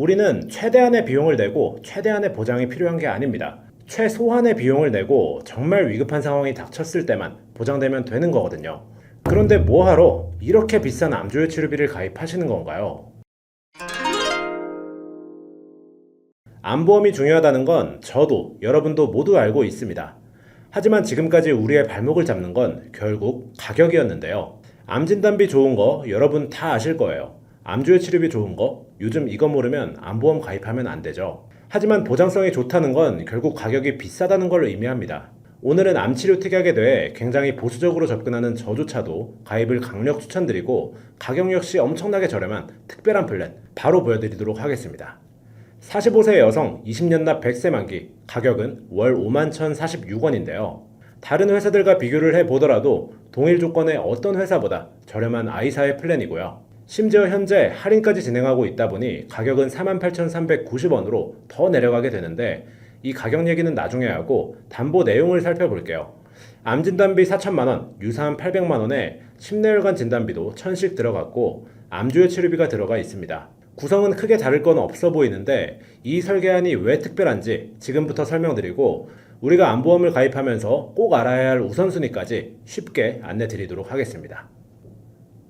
우리는 최대한의 비용을 내고 최대한의 보장이 필요한 게 아닙니다. 최소한의 비용을 내고 정말 위급한 상황이 닥쳤을 때만 보장되면 되는 거거든요. 그런데 뭐하러 이렇게 비싼 암조회 치료비를 가입하시는 건가요? 암보험이 중요하다는 건 저도 여러분도 모두 알고 있습니다. 하지만 지금까지 우리의 발목을 잡는 건 결국 가격이었는데요. 암 진단비 좋은 거 여러분 다 아실 거예요. 암조회 치료비 좋은 거 요즘 이거 모르면 암보험 가입하면 안 되죠. 하지만 보장성이 좋다는 건 결국 가격이 비싸다는 걸 의미합니다. 오늘은 암치료 특약에 대해 굉장히 보수적으로 접근하는 저조차도 가입을 강력 추천드리고 가격 역시 엄청나게 저렴한 특별한 플랜 바로 보여드리도록 하겠습니다. 45세 여성 20년 납 100세 만기 가격은 월 5만 1,046원인데요. 다른 회사들과 비교를 해보더라도 동일 조건의 어떤 회사보다 저렴한 아이사의 플랜이고요. 심지어 현재 할인까지 진행하고 있다 보니 가격은 48,390원으로 더 내려가게 되는데 이 가격 얘기는 나중에 하고 담보 내용을 살펴볼게요. 암 진단비 4천만 원, 유사암 800만 원에 심내혈관 진단비도 1000씩 들어갔고 암주의 치료비가 들어가 있습니다. 구성은 크게 다를 건 없어 보이는데 이 설계안이 왜 특별한지 지금부터 설명드리고 우리가 암보험을 가입하면서 꼭 알아야 할 우선순위까지 쉽게 안내 드리도록 하겠습니다.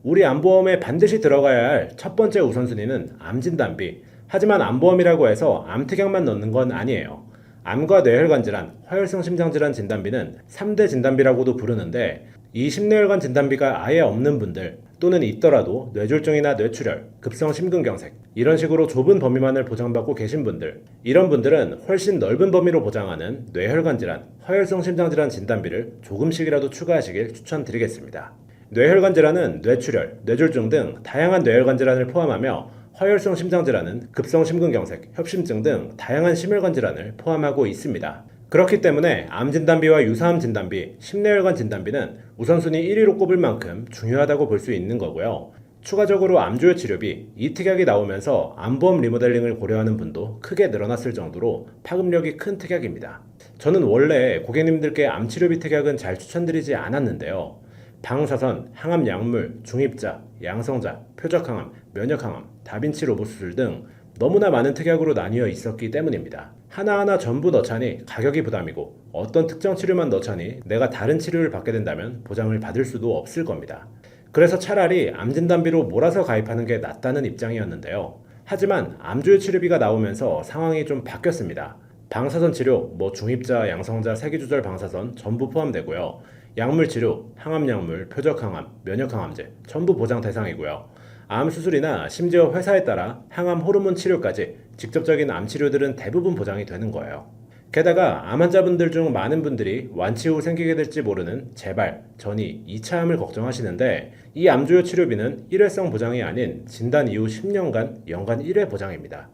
우리 암보험에 반드시 들어가야 할 첫 번째 우선순위는 암진단비. 하지만 암보험이라고 해서 암특약만 넣는 건 아니에요. 암과 뇌혈관 질환, 화혈성 심장질환 진단비는 3대 진단비라고도 부르는데 이 심뇌혈관 진단비가 아예 없는 분들 또는 있더라도 뇌졸중이나 뇌출혈, 급성 심근경색 이런 식으로 좁은 범위만을 보장받고 계신 분들 이런 분들은 훨씬 넓은 범위로 보장하는 뇌혈관 질환, 화혈성 심장질환 진단비를 조금씩이라도 추가하시길 추천드리겠습니다. 뇌혈관 질환은 뇌출혈, 뇌졸중 등 다양한 뇌혈관 질환을 포함하며 화혈성 심장 질환은 급성 심근경색, 협심증 등 다양한 심혈관 질환을 포함하고 있습니다. 그렇기 때문에 암 진단비와 유사암 진단비, 심내혈관 진단비는 우선순위 1위로 꼽을 만큼 중요하다고 볼 수 있는 거고요. 추가적으로 암조회 치료비, 이 특약이 나오면서 암보험 리모델링을 고려하는 분도 크게 늘어났을 정도로 파급력이 큰 특약입니다. 저는 원래 고객님들께 암 치료비 특약은 잘 추천드리지 않았는데요. 방사선, 항암 약물, 중입자, 양성자, 표적항암, 면역항암, 다빈치 로봇 수술 등 너무나 많은 특약으로 나뉘어 있었기 때문입니다. 하나하나 전부 넣자니 가격이 부담이고 어떤 특정 치료만 넣자니 내가 다른 치료를 받게 된다면 보장을 받을 수도 없을 겁니다. 그래서 차라리 암 진단비로 몰아서 가입하는 게 낫다는 입장이었는데요. 하지만 암조회 치료비가 나오면서 상황이 좀 바뀌었습니다. 방사선 치료, 뭐 중입자, 양성자, 세기조절 방사선 전부 포함되고요. 약물 치료, 항암 약물, 표적 항암, 면역 항암제 전부 보장 대상이고요. 암 수술이나 심지어 회사에 따라 항암 호르몬 치료까지 직접적인 암 치료들은 대부분 보장이 되는 거예요. 게다가 암 환자분들 중 많은 분들이 완치 후 생기게 될지 모르는 재발, 전이, 2차암을 걱정하시는데 이 암조효 치료비는 일회성 보장이 아닌 진단 이후 10년간 연간 1회 보장입니다.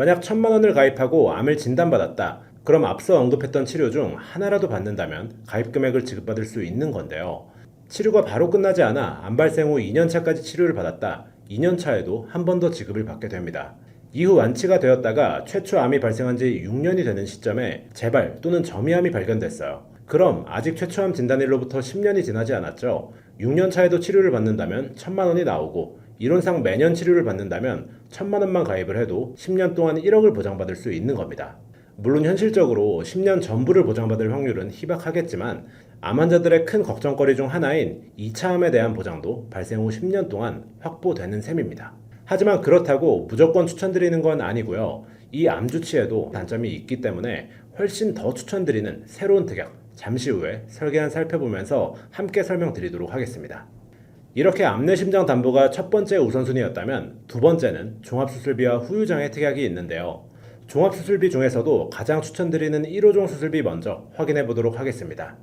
만약 천만 원을 가입하고 암을 진단받았다. 그럼 앞서 언급했던 치료 중 하나라도 받는다면 가입 금액을 지급받을 수 있는 건데요. 치료가 바로 끝나지 않아 암 발생 후 2년차까지 치료를 받았다. 2년차에도 한 번 더 지급을 받게 됩니다. 이후 완치가 되었다가 최초 암이 발생한 지 6년이 되는 시점에 재발 또는 점이암이 발견됐어요. 그럼 아직 최초암 진단일로부터 10년이 지나지 않았죠. 6년 차에도 치료를 받는다면 1000만 원이 나오고 이론상 매년 치료를 받는다면 1000만 원만 가입을 해도 10년 동안 1억을 보장받을 수 있는 겁니다. 물론 현실적으로 10년 전부를 보장받을 확률은 희박하겠지만 암 환자들의 큰 걱정거리 중 하나인 2차 암에 대한 보장도 발생 후 10년 동안 확보되는 셈입니다. 하지만 그렇다고 무조건 추천드리는 건 아니고요. 이 암 주치에도 단점이 있기 때문에 훨씬 더 추천드리는 새로운 특약 잠시 후에 설계안 살펴보면서 함께 설명드리도록 하겠습니다. 이렇게 암내심장 담보가 첫 번째 우선순위였다면 두 번째는 종합수술비와 후유장애 특약이 있는데요. 종합수술비 중에서도 가장 추천드리는 1호종 수술비 먼저 확인해 보도록 하겠습니다.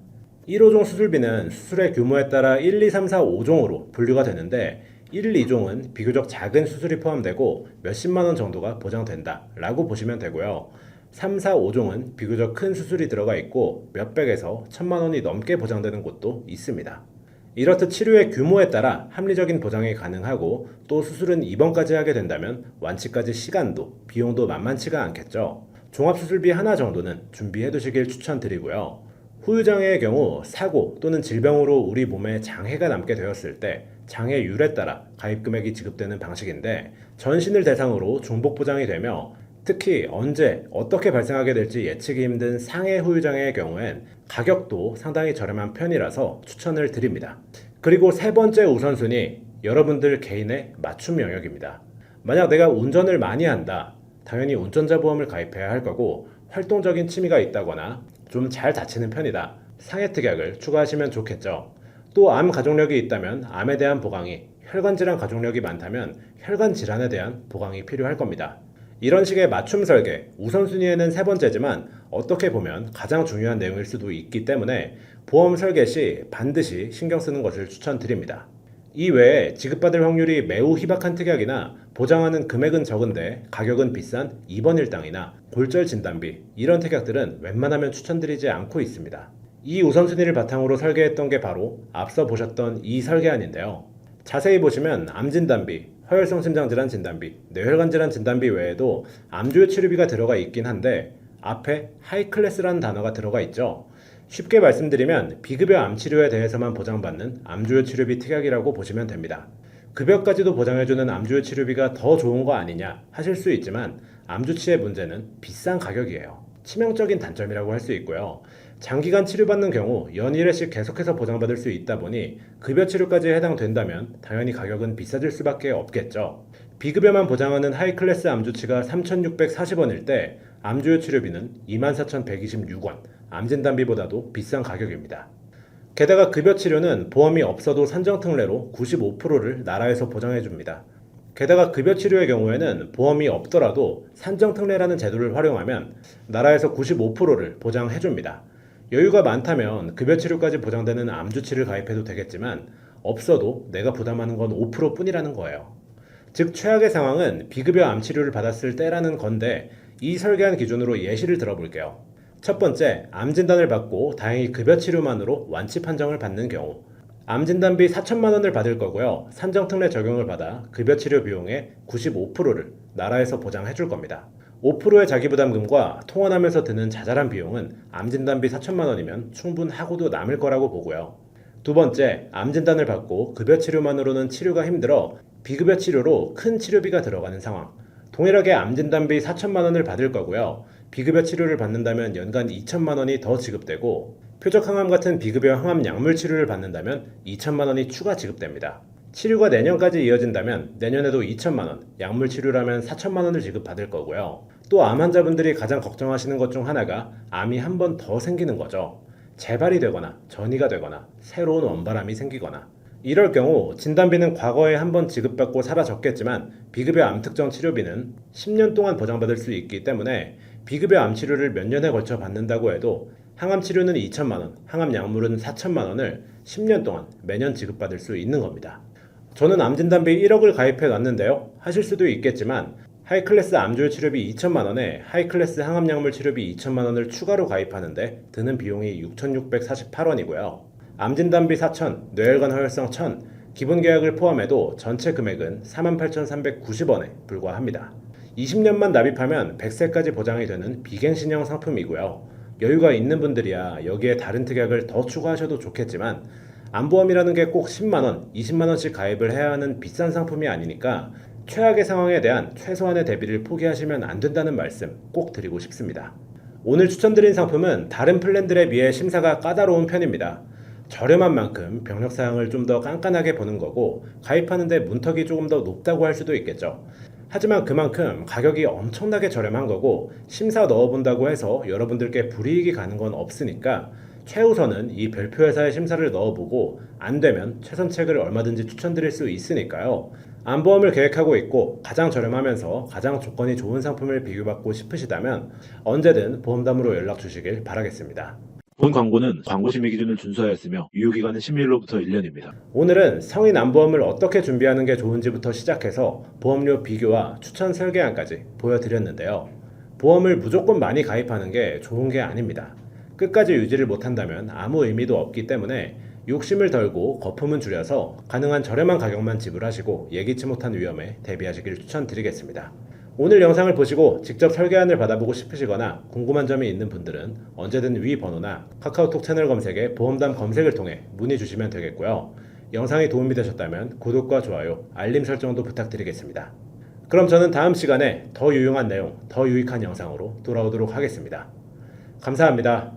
1호종 수술비는 수술의 규모에 따라 1, 2, 3, 4, 5종으로 분류가 되는데 1, 2종은 비교적 작은 수술이 포함되고 몇십만 원 정도가 보장된다 라고 보시면 되고요. 3, 4, 5종은 비교적 큰 수술이 들어가 있고 몇백에서 천만 원이 넘게 보장되는 곳도 있습니다. 이렇듯 치료의 규모에 따라 합리적인 보장이 가능하고 또 수술은 입원까지 하게 된다면 완치까지 시간도 비용도 만만치가 않겠죠. 종합수술비 하나 정도는 준비해 두시길 추천드리고요. 후유장애의 경우 사고 또는 질병으로 우리 몸에 장애가 남게 되었을 때 장애율에 따라 가입 금액이 지급되는 방식인데 전신을 대상으로 중복 보장이 되며 특히 언제 어떻게 발생하게 될지 예측이 힘든 상해 후유장애의 경우엔 가격도 상당히 저렴한 편이라서 추천을 드립니다. 그리고 세 번째 우선순위 여러분들 개인의 맞춤 영역입니다. 만약 내가 운전을 많이 한다. 당연히 운전자 보험을 가입해야 할 거고 활동적인 취미가 있다거나 좀 잘 다치는 편이다. 상해 특약을 추가하시면 좋겠죠. 또 암 가족력이 있다면 암에 대한 보강이, 혈관 질환 가족력이 많다면 혈관 질환에 대한 보강이 필요할 겁니다. 이런 식의 맞춤 설계, 우선순위에는 세 번째지만 어떻게 보면 가장 중요한 내용일 수도 있기 때문에 보험 설계 시 반드시 신경 쓰는 것을 추천드립니다. 이 외에 지급받을 확률이 매우 희박한 특약이나 보장하는 금액은 적은데 가격은 비싼 입원 일당이나 골절 진단비 이런 특약들은 웬만하면 추천드리지 않고 있습니다. 이 우선순위를 바탕으로 설계했던 게 바로 앞서 보셨던 이 설계안인데요. 자세히 보시면 암 진단비, 허혈성 심장 질환 진단비, 뇌혈관 질환 진단비 외에도 암조회 치료비가 들어가 있긴 한데 앞에 하이클래스라는 단어가 들어가 있죠. 쉽게 말씀드리면 비급여 암 치료에 대해서만 보장받는 암조회 치료비 특약이라고 보시면 됩니다. 급여까지도 보장해주는 암조회 치료비가 더 좋은 거 아니냐 하실 수 있지만 암주치의 문제는 비싼 가격이에요. 치명적인 단점이라고 할 수 있고요. 장기간 치료받는 경우 연일회씩 계속해서 보장받을 수 있다 보니 급여 치료까지 해당된다면 당연히 가격은 비싸질 수밖에 없겠죠. 비급여만 보장하는 하이클래스 암주치가 3,640원일 때 암조회 치료비는 24,126원, 암진단비보다도 비싼 가격입니다. 게다가 급여 치료는 보험이 없어도 산정 특례로 95%를 나라에서 보장해 줍니다. 게다가 급여 치료의 경우에는 보험이 없더라도 산정 특례라는 제도를 활용하면 나라에서 95%를 보장해 줍니다. 여유가 많다면 급여 치료까지 보장되는 암주치를 가입해도 되겠지만 없어도 내가 부담하는 건 5% 뿐이라는 거예요. 즉 최악의 상황은 비급여 암 치료를 받았을 때라는 건데 이 설계한 기준으로 예시를 들어볼게요. 첫 번째, 암 진단을 받고 다행히 급여 치료만으로 완치 판정을 받는 경우. 암 진단비 4천만 원을 받을 거고요. 산정 특례 적용을 받아 급여 치료 비용의 95%를 나라에서 보장해 줄 겁니다. 5%의 자기부담금과 통원하면서 드는 자잘한 비용은 암 진단비 4천만 원이면 충분하고도 남을 거라고 보고요. 두 번째, 암 진단을 받고 급여 치료만으로는 치료가 힘들어 비급여 치료로 큰 치료비가 들어가는 상황. 동일하게 암 진단비 4천만 원을 받을 거고요. 비급여 치료를 받는다면 연간 2천만 원이 더 지급되고 표적 항암 같은 비급여 항암 약물 치료를 받는다면 2천만 원이 추가 지급됩니다. 치료가 내년까지 이어진다면 내년에도 2천만 원, 약물 치료라면 4천만 원을 지급받을 거고요. 또 암 환자분들이 가장 걱정하시는 것 중 하나가 암이 한 번 더 생기는 거죠. 재발이 되거나 전이가 되거나 새로운 원바람이 생기거나 이럴 경우 진단비는 과거에 한 번 지급받고 사라졌겠지만 비급여 암 특정 치료비는 10년 동안 보장받을 수 있기 때문에 비급여 암 치료를 몇 년에 걸쳐 받는다고 해도 항암 치료는 2천만 원, 항암 약물은 4천만 원을 10년 동안 매년 지급받을 수 있는 겁니다. 저는 암 진단비 1억을 가입해 놨는데요. 하실 수도 있겠지만 하이클래스 암조회 치료비 2천만 원에 하이클래스 항암 약물 치료비 2천만 원을 추가로 가입하는데 드는 비용이 6,648원이고요. 암 진단비 4천, 뇌혈관 허혈성 1,000, 기본 계약을 포함해도 전체 금액은 48,390원에 불과합니다. 20년만 납입하면 100세까지 보장이 되는 비갱신형 상품이고요. 여유가 있는 분들이야 여기에 다른 특약을 더 추가하셔도 좋겠지만 암보험이라는 게 꼭 10만원, 20만원씩 가입을 해야 하는 비싼 상품이 아니니까 최악의 상황에 대한 최소한의 대비를 포기하시면 안 된다는 말씀 꼭 드리고 싶습니다. 오늘 추천드린 상품은 다른 플랜들에 비해 심사가 까다로운 편입니다. 저렴한 만큼 병력 사항을 좀 더 깐깐하게 보는 거고 가입하는데 문턱이 조금 더 높다고 할 수도 있겠죠. 하지만 그만큼 가격이 엄청나게 저렴한 거고 심사 넣어본다고 해서 여러분들께 불이익이 가는 건 없으니까 최우선은 이 별표 회사의 심사를 넣어보고 안 되면 최선책을 얼마든지 추천드릴 수 있으니까요. 암보험을 계획하고 있고 가장 저렴하면서 가장 조건이 좋은 상품을 비교받고 싶으시다면 언제든 보험담으로 연락 주시길 바라겠습니다. 본 광고는 광고 심의 기준을 준수하였으며 유효기간은 10일로부터 1년입니다. 오늘은 성인 암보험을 어떻게 준비하는 게 좋은지부터 시작해서 보험료 비교와 추천 설계안까지 보여드렸는데요. 보험을 무조건 많이 가입하는 게 좋은 게 아닙니다. 끝까지 유지를 못한다면 아무 의미도 없기 때문에 욕심을 덜고 거품은 줄여서 가능한 저렴한 가격만 지불하시고 예기치 못한 위험에 대비하시길 추천드리겠습니다. 오늘 영상을 보시고 직접 설계안을 받아보고 싶으시거나 궁금한 점이 있는 분들은 언제든 위 번호나 카카오톡 채널 검색에 보험담 검색을 통해 문의 주시면 되겠고요. 영상이 도움이 되셨다면 구독과 좋아요, 알림 설정도 부탁드리겠습니다. 그럼 저는 다음 시간에 더 유용한 내용, 더 유익한 영상으로 돌아오도록 하겠습니다. 감사합니다.